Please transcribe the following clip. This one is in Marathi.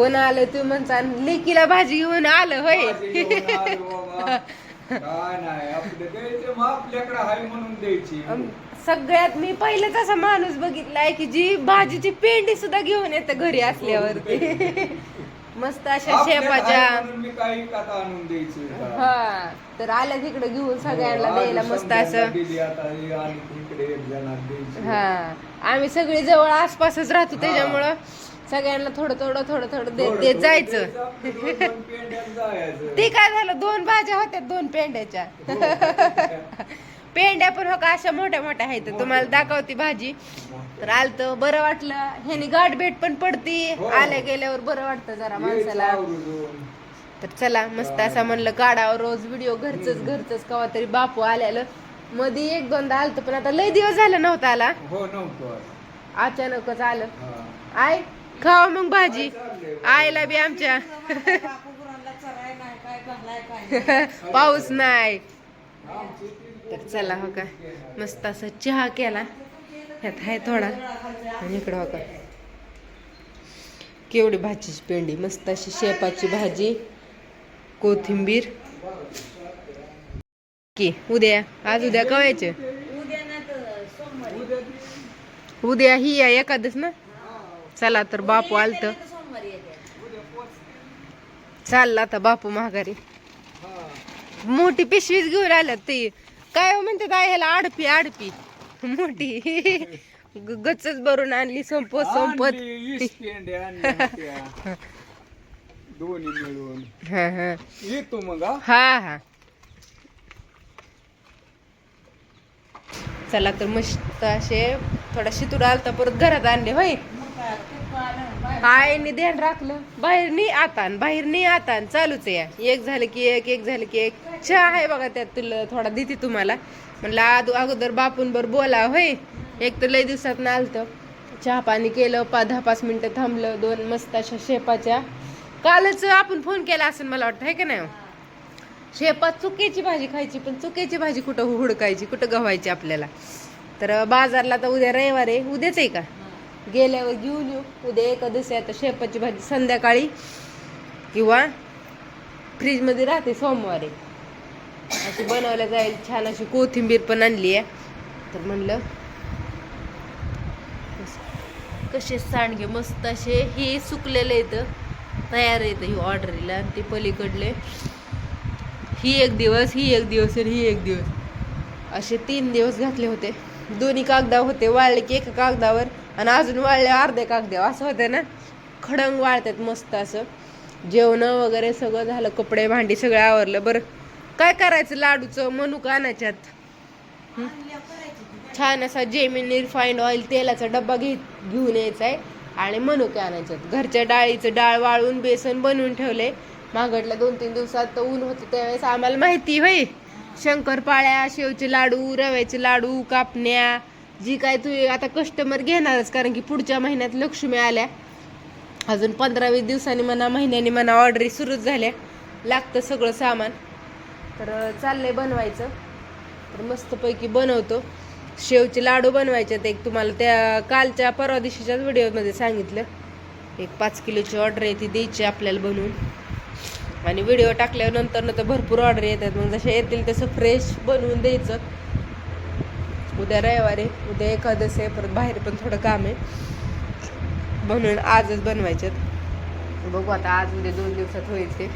कोण आलं तू म्हणता लेकीला भाजी घेऊन आलं होय. सगळ्यात मी पहिलेच असा माणूस बघितलाय की जी भाजीची पेंडी सुद्धा घेऊन येते घरी असल्यावरती. मस्त अशा शेपाच्या आहे म्हणून मी काही आणून द्यायचं का? हा तर आल्या तिकडे घेऊन सगळ्यांना हो, द्यायला आज मस्त असं दिली आता ही आणि इकडे एक जणात द्यायची हा आम्ही सगळे जवळ आसपासच राहतो हा. त्याच्यामुळं सगळ्यांना थोडं थोडं थोडं थोडं देत थोडं देत थोडं जायचं द्यायचं, आपलं दोन दोन पेंड्यात जायचं. ते काय झालं दोन भाज्या होत्या दोन पेंड्याच्या हो. पेंड्या पण हो का अशा मोठ्या मोठ्या आहेत. तुम्हाला दाखवती भाजी. तर आलत बरं वाटलं. ह्यानी गाठ भेट पण पडती. हो. आल्या गेल्यावर बरं वाटतं जरा माणसाला. तर चला मस्त असं म्हणलं काढावं रोज व्हिडिओ घरचंच घरचंच कवा तरी बापू आल्यालं. मध्ये एक दोनदा आलत पण आता लय दिवस झालं नव्हतं आला. हो नव्हतं अचानकच आलं. हा. आय खावा मग भाजी? आईला बी आमच्या. पाऊस नाही. तर चला हो का. मस्त असा चहा केला. ह्यात आहे थोडा. आणि इकडं हो का. केवढी भाजीची पेंडी. मस्त अशी शेपाची भाजी. कोथिंबीर. की उद्या. आज उद्या कवायचे? उद्या ही या एखादच ना? चला तर बापू आलत. चालला आता बापू महागारी मोठी पिशवीच घेऊन आल्यात ते. काय हो म्हणतात आहे ह्याला आडपी आडपी. मोठी. गच्चच भरून आणली संपत. संपत. दोन्ही मिळून. हा हा. येतो मग हा? हा हा. चला तर मस्त असे थोडा शितूर आलता परत घरात आणले होय? आईने ध्यान राखलं. बाहेर नाही आता बाहेर नाही आता चालूच आहे या. एक झालं की एक एक झालं की एक. चहा आहे बघा त्यात तुला थोडा देते तुम्हाला. म्हणलं आदू अगोदर बापून बर बोला होय? एक तर लय दिवसात ना आलतं चहा पाणी केलं पा दहा पाच मिनटं थांबलं दोन मस्त अशा शेपाच्या. कालच आपण फोन केला असेल मला वाटतं आहे का नाही हो? शेपात चुक्याची भाजी खायची पण चुकीची भाजी कुठं हुडकायची कुठं गव्हायची आपल्याला? तर बाजारला तर उद्या रविवार आहे. उद्याच आहे का? गेल्यावर घेऊन येऊ. उद्या एकादशी आता शेपाची भाजी संध्याकाळी किंवा फ्रीजमध्ये राहते सोमवारी. अशी बनवल्या जाईल छान अशी कोथिंबीर पण आणली आहे. तर म्हणलं कसे सांडगे मस्त असे हे सुकलेले येतं तयार येतं ही ऑर्डरीला आणि ते पलीकडले. ही एक दिवस ही एक दिवस आणि ही एक दिवस. असे तीन दिवस घातले होते. दोन्ही कागदावर होते वाळले की एका कागदावर. आणि अजून वाळले अर्धे कागदावर असं होतं ना? खडंग वाळतात मस्त असं. जेवणं वगैरे सगळं झालं कपडे भांडी सगळं आवरलं. बरं काय करायचं लाडूचं? मनुका आणायच्यात. छान असा जेमिन रिफाईंड ऑइल तेलाचा डब्बा घे घेऊन यायचा आहे आणि मनुके आणायच्यात. घरच्या डाळीचं डाळ वाळून बेसन बनवून ठेवले. मागडल्या दोन तीन दिवसात तर ऊन होतं त्यावेळेस. आम्हाला माहिती होय शंकरपाळ्या शेवचे लाडू रव्याचे लाडू कापण्या जी काय तू आता कस्टमर घेणारच कारण की पुढच्या महिन्यात लक्ष्मी आल्या. अजून पंधरा वीस दिवसांनी म्हणा महिन्यानी म्हणा ऑर्डरी सुरूच झाल्या. लागतं सगळं सामान. तर चाललंय बनवायचं. तर मस्तपैकी बनवतो. शेवचे लाडू बनवायचे आहेत. एक तुम्हाला त्या कालच्या परवा दिवशीच्याच व्हिडिओमध्ये सांगितलं. एक पाच किलोची ऑर्डर आहे ती द्यायची आपल्याला बनवून. आणि व्हिडिओ टाकल्यानंतर तर भरपूर ऑर्डर येतात. मग जसे येतील तसं फ्रेश बनवून द्यायचं. उद्या रविवारी उद्या एकादश आहे परत बाहेर पण थोडं काम आहे. म्हणून आजच बनवायच्यात बघू आता आज उद्या दोन दिवसात होईल ते.